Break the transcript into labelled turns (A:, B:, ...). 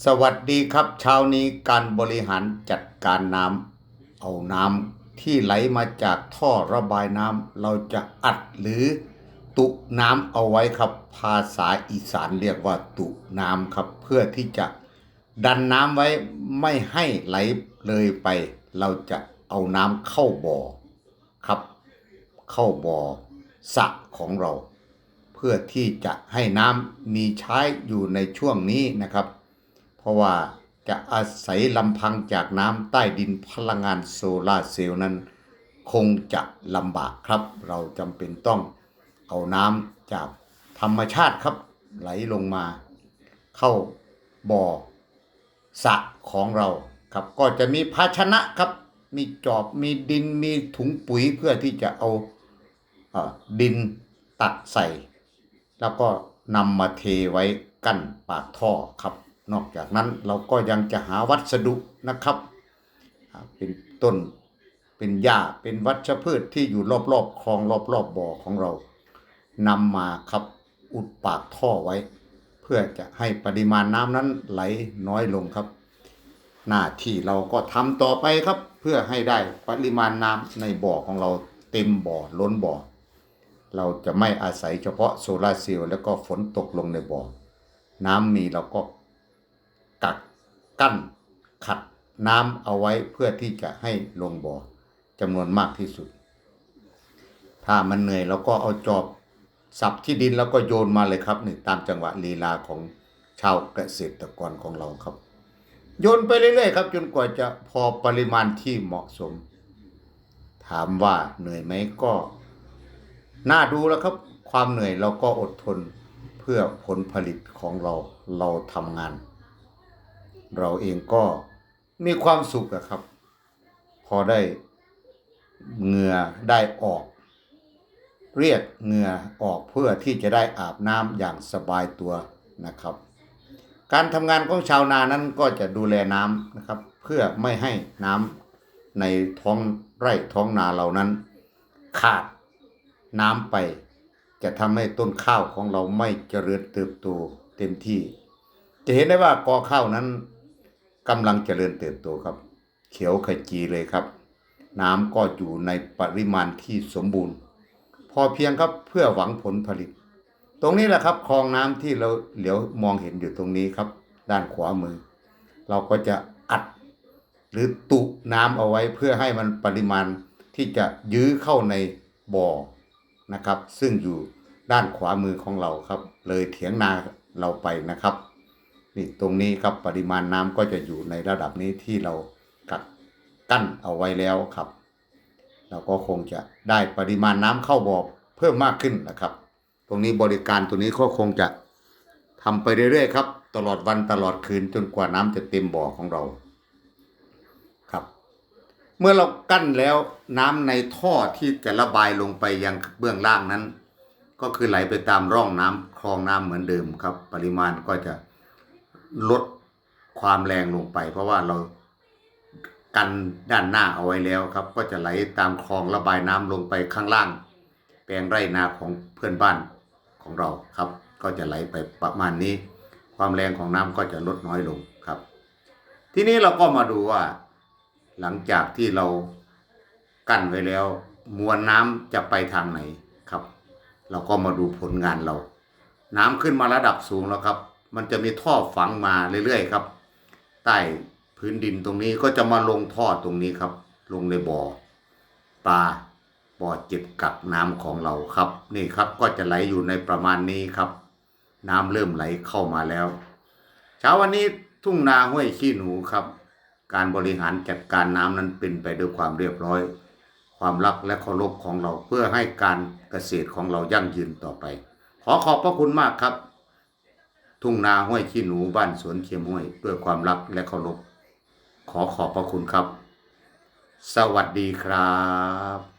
A: สวัสดีครับเช้านี้การบริหารจัดการน้ำเอาน้ำที่ไหลมาจากท่อระบายน้ำเราจะอัดหรือตุน้ำเอาไว้ครับ ภาษาอีสานเรียกว่าตุน้ำครับ เพื่อที่จะดันน้ำไว้ไม่ให้ไหลเลยไป เราจะเอาน้ำเข้าบ่อครับ เข้าบ่อสระของเรา เพื่อที่จะให้น้ำมีใช้อยู่ในช่วงนี้นะครับ เพราะว่าจะอาศัยลำพังจากน้ำใต้ดินพลังงานโซลาเซลล์นั้น คงจะลำบากครับ เราจำเป็นต้องเอาน้ำจากธรรมชาติครับ ไหลลงมา เข้าบ่อสะของเราครับ ก็จะมีภาชนะครับ มีจอบมีดินมีถุงปุ๋ยเพื่อที่จะเอาเออดินตักใส่ แล้วก็นำมาเทไว้กั้นปากท่อครับ นอกจากนั้นเราก็ยังจะหาวัสดุนะครับ เป็นต้นเป็นหญ้าเป็นวัชพืชที่อยู่รอบๆคลองรอบๆบ่อของเรานำมาครับอุดปากท่อไว้ เพื่อจะให้ปริมาณน้ำนั้นไหลน้อยลงครับ หน้าที่เราก็ทำต่อไปครับ เพื่อให้ได้ปริมาณน้ำในบ่อของเราเต็มบ่อล้นบ่อ เราจะไม่อาศัยเฉพาะโซลาร์เซลล์แล้วก็ฝนตกลงในบ่อ น้ำมีเราก็ กั้นขัดน้ำเอาไว้เพื่อที่จะให้ลงบ่อจำนวนมากที่สุด ถ้ามันเหนื่อยเราก็เอาจอบสับที่ดินแล้วก็โยนมาเลยครับนี่ตามจังหวะลีลาของชาวเกษตรกรของเราครับ โยนไปเรื่อยๆครับ จนกว่าจะพอปริมาณที่เหมาะสม ถามว่าเหนื่อยไหมก็น่าดูแล้วครับ ความเหนื่อยเราก็อดทนเพื่อผลผลิตของเราเราทำงาน เราเองก็มีความสุขอะครับ พอได้เหงื่อได้ออก เรียกเหงื่อออกเพื่อที่จะได้อาบน้ำอย่างสบายตัวนะครับ การทำงานของชาวนานั้นก็จะดูแลน้ำนะครับ เพื่อไม่ให้น้ำในท้องไร่ท้องนาเรานั้น ขาดน้ำไป จะทำให้ต้นข้าวของเราไม่เจริญเติบโตเต็มที่ จะเห็นได้ว่ากอข้าวนั้น กำลังเจริญเติบโตครับ เขียวขจีเลยครับ น้ำก็อยู่ในปริมาณที่สมบูรณ์ พอเพียงครับเพื่อหวังผลผลิต ตรงนี้แหละครับคลองน้ำที่เราเหลียวมองเห็นอยู่ตรงนี้ครับ ด้านขวามือ เราก็จะอัดหรือตุน้ำเอาไว้เพื่อให้มันปริมาณที่จะยื้อเข้าในบ่อนะครับ ซึ่งอยู่ด้านขวามือของเราครับ เลยเถียงนาเราไปนะครับ นี่ตรงนี้ครับปริมาณน้ำก็จะอยู่ในระดับนี้ที่เรากักกั้นเอาไว้แล้วครับ เราก็คงจะได้ปริมาณน้ำเข้าบ่อเพิ่มมากขึ้นนะครับ ตรงนี้บริการตัวนี้ก็คงจะทำไปเรื่อยๆครับ ตลอดวันตลอดคืนจนกว่าน้ำจะเต็มบ่อของเราครับ เมื่อเรากั้นแล้วน้ำในท่อที่จะระบายลงไปยังเบื้องล่างนั้น ก็คือไหลไปตามร่องน้ำคลองน้ำเหมือนเดิมครับ ปริมาณก็จะ ลดความแรงลงไป เพราะว่าเรากันด้านหน้าเอาไว้แล้วครับ ก็จะไหลตามคลองระบายน้ำลงไปข้างล่าง แปลงไร่นาของเพื่อนบ้านของเราครับ ก็จะไหลไปประมาณนี้ ความแรงของน้ำก็จะลดน้อยลงครับ ทีนี้เราก็มาดูว่า หลังจากที่เรากั้นไว้แล้ว มวลน้ำจะไปทางไหนครับ เราก็มาดูผลงานเรา น้ำขึ้นมาระดับสูงแล้วครับ มันจะมีท่อฝังมาเรื่อยๆครับ ใต้พื้นดินตรงนี้ก็จะมาลงท่อตรงนี้ครับ ลงในบ่อปลาบ่อเก็บกักน้ำของเราครับ นี่ครับก็จะไหลอยู่ในประมาณนี้ครับ น้ำเริ่มไหลเข้ามาแล้ว เช้าวันนี้ทุ่งนาห้วยขี้หนูครับ การบริหารจัดการน้ำนั้นเป็นไปด้วยความเรียบร้อย ความรักและเคารพของเราเพื่อให้การเกษตรของเรายั่งยืนต่อไป ขอขอบพระคุณมากครับ ทุ่งนาห้วยขี้หนูบ้านสวนเขียมห้วยด้วยความรักและเคารพขอขอบพระคุณครับ สวัสดีครับ